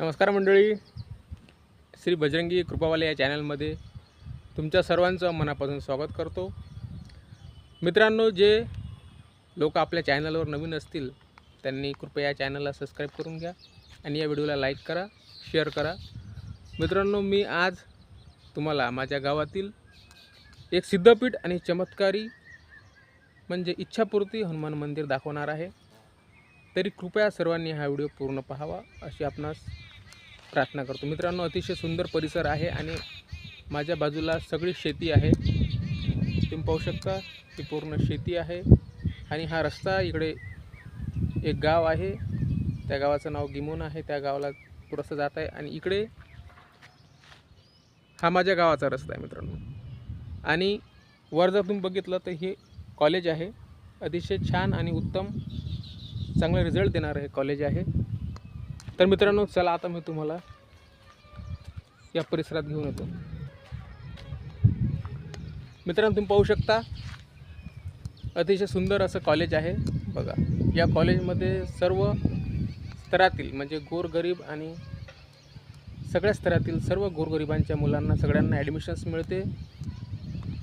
नमस्कार मंडळी. श्री बजरंगी कृपावाले या चॅनलमध्ये तुमच्या सर्वांचं मनापासून स्वागत करतो. मित्रांनो जे लोक आपल्या चॅनलवर नवीन असतील त्यांनी कृपया या चॅनलला सबस्क्राईब करून घ्या आणि या व्हिडिओला लाईक करा शेअर करा. मित्रांनो मी आज तुम्हाला माझ्या गावातील एक सिद्धपीठ आणि चमत्कारी म्हणजे इच्छापूर्ती हनुमान मंदिर दाखवणार आहे. तरी कृपया सर्वांनी हा व्हिडिओ पूर्ण पाहावा अशी आपणास प्रार्थना करतो. मित्रांनो अतिशय सुंदर परिसर आहे आणि माझ्या बाजूला सगळी शेती आहे. तुम्ही पाहू शकता ही पूर्ण शेती आहे. आणि हा रस्ता इकडे एक गाव आहे. त्या गावाचं नाव गिमोन आहे. त्या गावाला थोडंसं जात आहे. आणि इकडे हा माझ्या गावाचा रस्ता आहे मित्रांनो. आणि वर जर तुम्ही बघितलं तर हे कॉलेज आहे. अतिशय छान आणि उत्तम चांगला रिझल्ट देणारं हे कॉलेज आहे. तर मित्रांनो चला आता मी तुम्हाला या परिसरात घेऊन येतो. मित्रांनो तुम्ही पाहू शकता अतिशय सुंदर असं कॉलेज आहे. बघा या कॉलेजमध्ये सर्व स्तरातील म्हणजे गोरगरीब आणि सगळ्या स्तरातील सर्व गोरगरिबांच्या मुलांना सगळ्यांना ॲडमिशन्स मिळते.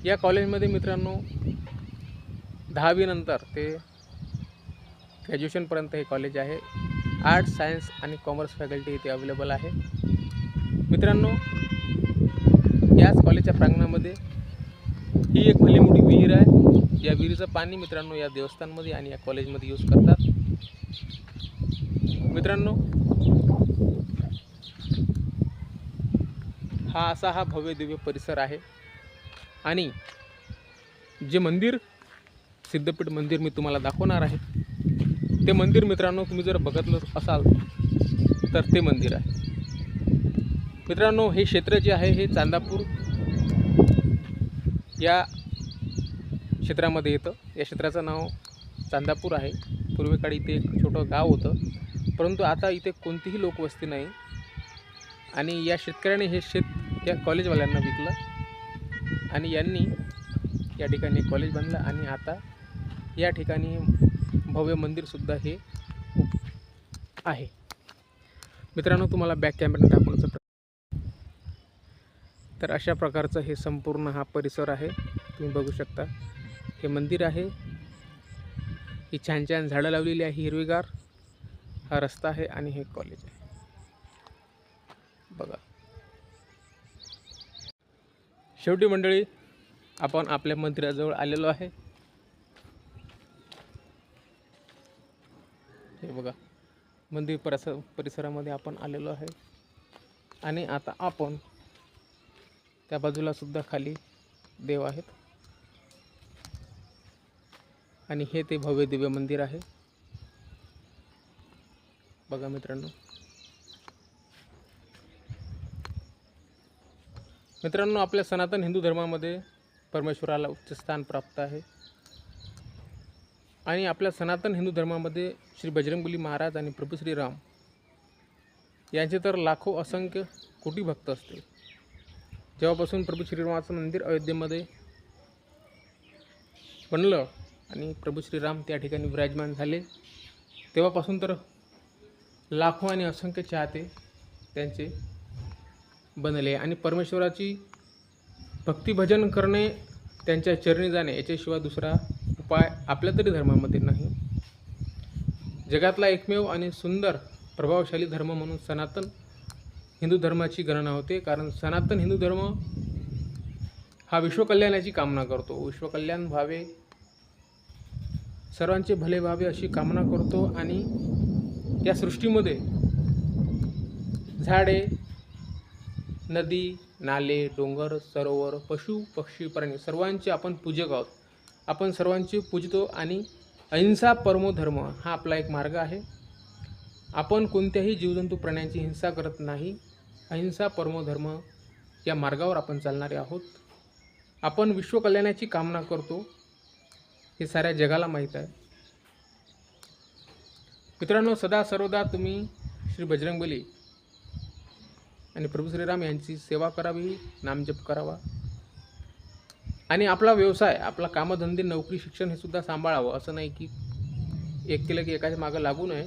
या कॉलेजमध्ये मित्रांनो दहावीनंतर ते ग्रॅज्युएशनपर्यंत हे कॉलेज आहे. आर्ट्स सायन्स आणि कॉमर्स फॅकल्टी इथे अवेलेबल आहे. मित्रांनो याच कॉलेजच्या प्रांगणामध्ये ही एक भली मोठी विहीर आहे. या विहिरीचं पाणी मित्रांनो या देवस्थानमध्ये आणि या कॉलेजमध्ये यूज करतात. मित्रांनो हा असा हा भव्य दिव्य परिसर आहे. आणि जे मंदिर सिद्धपीठ मंदिर मी तुम्हाला दाखवणार आहे ते मंदिर मित्रांनो तुम्ही जर बघतलं असाल तर ते मंदिर आहे. मित्रांनो हे क्षेत्र जे आहे हे चांदापूर या क्षेत्रामध्ये येतं. या क्षेत्राचं नाव चांदापूर आहे. पूर्वेकाळी इथे एक छोटं गाव होतं. परंतु आता इथे कोणतीही लोकवस्ती नाही. आणि या शेतकऱ्याने हे शेत या कॉलेजवाल्यांना विकलं. आणि यांनी या ठिकाणी कॉलेज बांधलं आणि आता या ठिकाणी भव्य मंदिरसुद्धा हे आहे. मित्रांनो तुम्हाला बॅक कॅमेरा दाखवण्याचा तर अशा प्रकारचं हे संपूर्ण हा परिसर आहे. तुम्ही बघू शकता. हे मंदिर आहे. ही छान छान झाडं लावलेली आहे हिरवीगार. हा रस्ता आहे आणि हे कॉलेज आहे. बघा. शेवटी मंडळी आपण आपल्या मंदिराजवळ आलेलो आहे हे बघा मंदिर परिसर परिसरामध्ये आपण आलेलो आहे. आणि आता आपण त्या बाजूला सुद्धा खाली देव आहेत. आणि हे ते भव्य दिव्य मंदिर आहे. बघा मित्रांनो. मित्रांनो आपल्या सनातन हिंदू धर्मामध्ये परमेश्वराला उच्च स्थान प्राप्त आहे. आणि आपल्या सनातन हिंदू धर्मामध्ये श्री बजरंगबली महाराज आणि प्रभू श्रीराम यांचे तर लाखो असंख्य कोटी भक्त असतील. जेव्हापासून प्रभू श्रीरामाचं मंदिर अयोध्येमध्ये बनलं आणि प्रभू श्रीराम त्या ठिकाणी विराजमान झाले तेव्हापासून तर लाखो आणि असंख्य चाहते त्यांचे बनले आणि परमेश्वराची भक्तिभजन करणे त्यांच्या चरणी जाणे याच्याशिवाय दुसरा उपाय आपल्या तरी धर्मामध्ये नाही. जगातला एकमेव आणि सुंदर प्रभावशाली धर्म म्हणून सनातन हिंदू धर्माची गणना होते. कारण सनातन हिंदू धर्म हा विश्वकल्याणाची कामना करतो. विश्वकल्याण व्हावे सर्वांचे भले व्हावे अशी कामना करतो आणि या सृष्टीमध्ये झाडे नदी नाले डोंगर सरोवर पशु पक्षी प्राणी सर्वांचे आपण पूजक आहोत. आपण सर्वांची पूजतो आणि अहिंसा परमो धर्म हा आपला एक मार्ग आहे. आपण कोणत्याही जीवजंतू प्राण्यांची हिंसा करत नाही. अहिंसा परमो धर्म या मार्गावर आपण चालणारे आहोत. आपण विश्वकल्याणाची कामना करतो. हे साऱ्या जगाला माहीत आहे. मित्रांनो सदा सर्वदा तुम्ही श्री बजरंगबली आणि प्रभू श्रीराम यांची सेवा करावी नामजप करावा. आणि आपला व्यवसाय आपला कामधंदे नोकरी शिक्षण हे सुद्धा सांभाळावं. असं नाही की एक केलं की एकाच्या मागं लागू नये.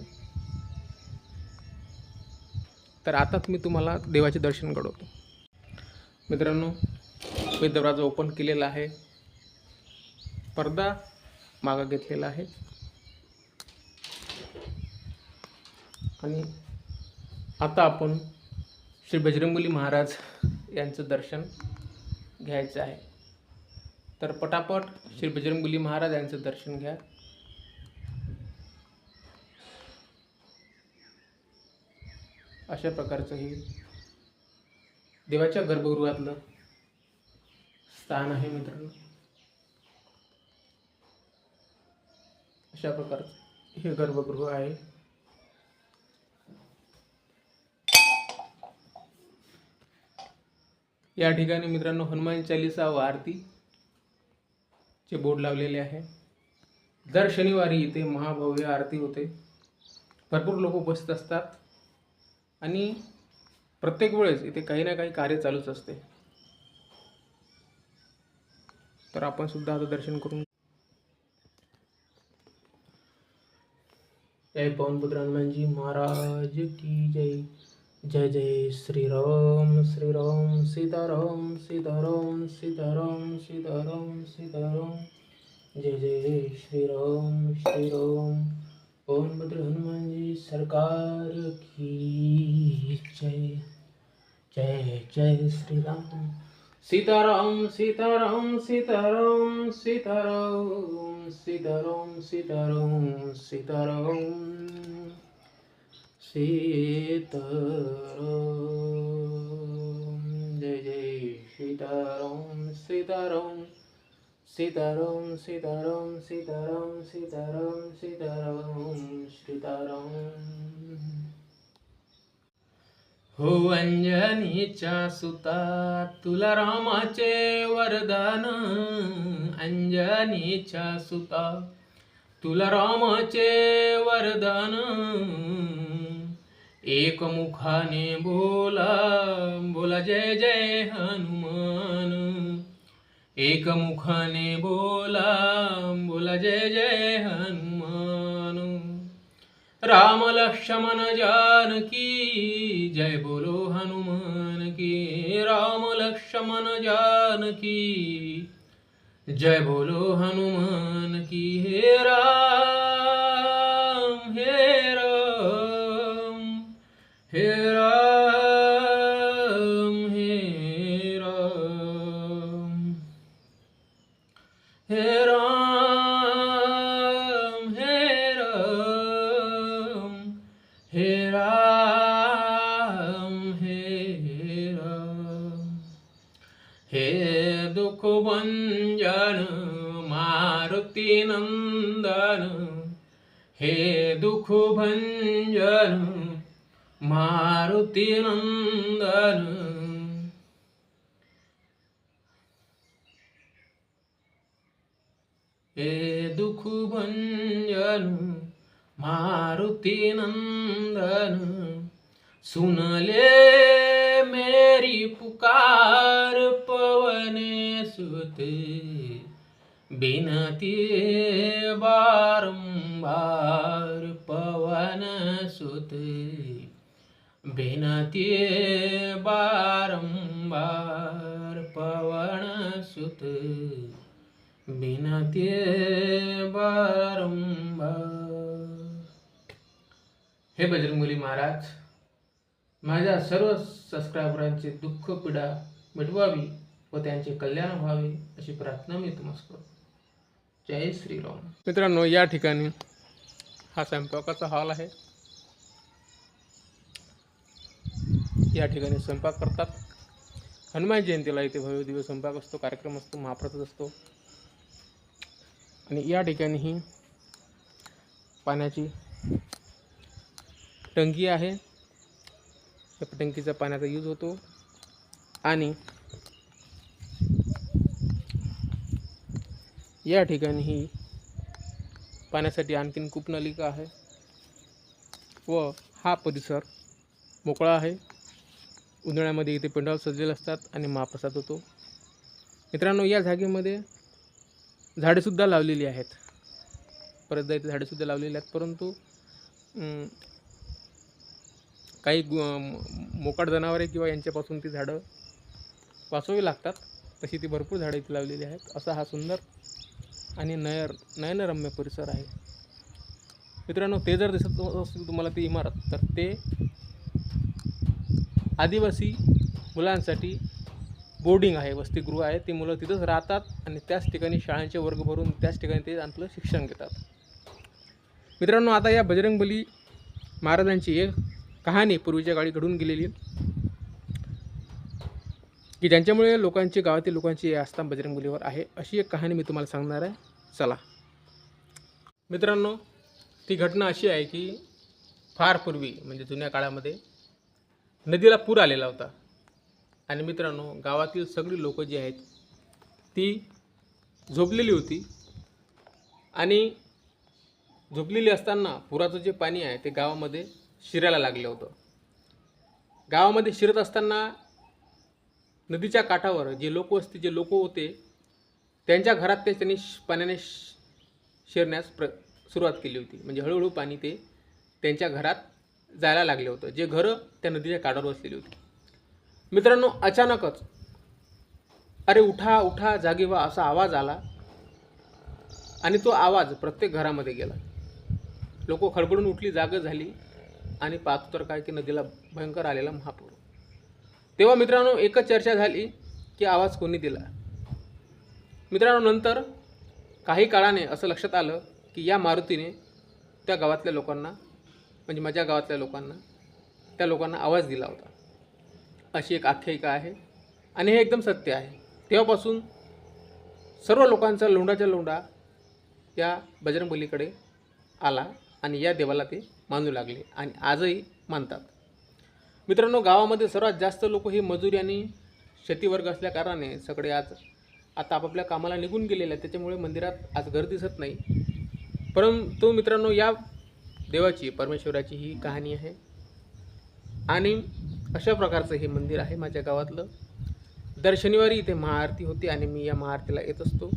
तर आताच मी तुम्हाला देवाचे दर्शन घडवतो. मित्रांनो मी दरवाजा ओपन केलेला आहे. पडदा मागं घेतलेला आहे. आणि आता आपण श्री बजरंगबली महाराज यांचं दर्शन घ्यायचं आहे. तर पटापट श्री बजरंगबली महाराज यांचं दर्शन घ्या. अशा प्रकारचं हे देवाच्या गर्भगृहातलं स्थान आहे मित्रांनो. अशा प्रकारचं हे गर्भगृह आहे. या ठिकाणी मित्रांनो हनुमान चालिसा व आरती चे बोर्ड लावलेले आहे. दर शनिवारी इथे महाभव्य आरती होते. भरपूर लोक उपस्थित असतात. आणि प्रत्येक वेळेस इथे काही ना काही कार्य चालूच असते. तर आपण सुद्धा आता दर्शन करून जय पवनपुत्र हनुमानजी महाराज की जय. जय जय श्रीराम श्रीराम सीताराम सीताराम सीताराम सीताराम सीताराम. जय जय श्रीराम श्रीराम. भद्र हनुमान जी सरकार की जय. जय जय श्रीराम. सीताराम सीताराम सीताराम सीताराम सीताराम सीताराम सीताराम. सीताराम जय जय सीताराम सीताराम सीताराम सीताराम सीताराम सीताराम सीताराम सीताराम। हो अंजनीच्या सुता तुला रामाचे वरदान. अंजनीच्या सुता तुला रामाचे वरदान. एक मुखाने बोला बोला जय जय हनुमान। एक मुखाने बोला बोला जय जय हनुमान। राम लक्ष्मण जानकी जय बोलो हनुमान की। राम लक्ष्मण जानकी जय बोलो हनुमान की। हे राम हे दुःखभंजन मारुती नंदन हे दुःखभंजन मारुती नंदन. हे दुःखभंजन मारुती नंदन सुनले मेरी पुकार पवने सुते बिनती बारंबार पवन सुते बिनती बारंबार पवन सुते बिनती बारंबार। हे बजरंगबली महाराज माझ्या सर्व सबस्क्रायबरांचे दुःख पीडा मिटवावी. व त्यांचे कल्याण व्हावे अशी प्रार्थना मी तुम्हाला करतो. जय श्रीराम. मित्रांनो या ठिकाणी हा स्वयंपाकाचा हॉल आहे. या ठिकाणी स्वयंपाक करतात. हनुमान जयंतीला इथे भव्य दिवस स्वयंपाक असतो कार्यक्रम असतो महाप्रसाद असतो. आणि या ठिकाणी ही पाण्याची टंकी आहे. त्या टंकीचा पाण्याचा यूज होतो. आणि या ठिकाणी ही पाण्यासाठी आणखीन कूपनलिका आहे व हा परिसर मोकळा आहे. उन्हाळ्यामध्ये इथे पेंडॉल सजलेले असतात आणि महाप्रसाद होतो. मित्रांनो या जागेमध्ये झाडेसुद्धा लावलेली आहेत. परत इथे झाडेसुद्धा लावलेली आहेत परंतु काही गु- मोकाट जनावरे किंवा यांच्यापासून ती झाडं वाचवावी लागतात. तशी ती भरपूर झाडं इथे लावलेली आहेत. असा हा सुंदर आणि नयर नयनरम्य परिसर आहे. मित्रांनो ते जर दिसत असेल तुम्हाला ती इमारत तर ते आदिवासी मुलांसाठी बोर्डिंग आहे वसतिगृह आहे. ती मुलं तिथंच राहतात आणि त्याच ठिकाणी शाळांचे वर्ग भरून त्याच ठिकाणी ते आपलं शिक्षण घेतात. मित्रांनो आता या बजरंगबली महाराजांची एक कहाणी पूर्वीच्या काळी घडून गेलेली की ज्यांच्यामुळे लोकांची गावातील लोकांची आस्था बजरंग बलीवर आहे अशी एक कहाणी मी तुम्हाला सांगणार आहे. चला. मित्रांनो ती घटना अशी आहे की फार पूर्वी म्हणजे जुन्या काळामध्ये नदीला पूर आलेला होता. आणि मित्रांनो गावातील सगळी लोकं जी आहेत ती झोपलेली होती. आणि झोपलेली असताना पुराचं जे पाणी आहे ते गावामध्ये शिरायला लागलं होतं. गावामध्ये शिरत असताना नदीच्या काठावर जे लोकवस्ती जे लोक होते त्यांच्या घरात ते त्यांनी श- पाण्याने शिरण्यास प्र सुरुवात केली होती. म्हणजे हळूहळू पाणी ते त्यांच्या घरात जायला लागले होतं. जे घरं त्या नदीच्या काठावर बसलेली होती. मित्रांनो अचानकच अरे उठा उठा जागे व्हा असा आवाज आला. आणि तो आवाज प्रत्येक घरामध्ये गेला. लोक खडबडून उठली जाग झाली. आणि पाहतो तर काय की नदीला भयंकर आलेला महापूर. तेव्हा मित्रांनो एकच चर्चा झाली की आवाज कोणी दिला? मित्रांनो नंतर काही काळाने असं लक्षात आलं की या मारुतीने त्या गावातल्या लोकांना म्हणजे माझ्या गावातल्या लोकांना त्या लोकांना आवाज दिला होता. अशी एक आख्यायिका आहे आणि हे एकदम सत्य आहे. तेव्हापासून सर्व लोकांचा लोंडाच्या लोंडा या बजरंगबलीकडे आला आणि या देवाला ते मानू लागले आणि आजही मानतात. मित्रांनो गावामध्ये सर्वात जास्त लोक हे मजुरी आणि शेतीवर्ग असल्याकारणाने सगळे आज आता आपापल्या कामाला निघून गेलेले आहेत. त्याच्यामुळे मंदिरात आज घर दिसत नाही. परंतु मित्रांनो या देवाची परमेश्वराची ही कहाणी आहे. आणि अशा प्रकारचं हे मंदिर आहे माझ्या गावातलं. दर शनिवारी इथे महाआरती होते आणि मी या महाआरतीला येत असतो.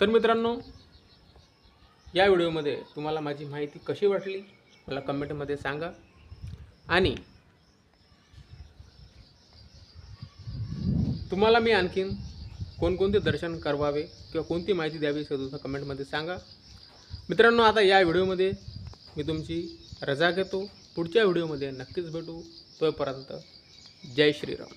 तर मित्रांनो या व्हिडिओमध्ये तुम्हाला माझी माहिती कशी वाटली? मला कमेंटमध्ये सांगा. आणि तुम्हाला मी आणखीन कोणकोणते दर्शन करवावे किंवा कोणती माहिती द्यावी हे सुद्धा कमेंटमध्ये सांगा. मित्रांनो आता या व्हिडिओमध्ये मी तुमची रजा घेतो. पुढच्या व्हिडिओमध्ये नक्कीच भेटू. तोपर्यंत जय श्रीराम.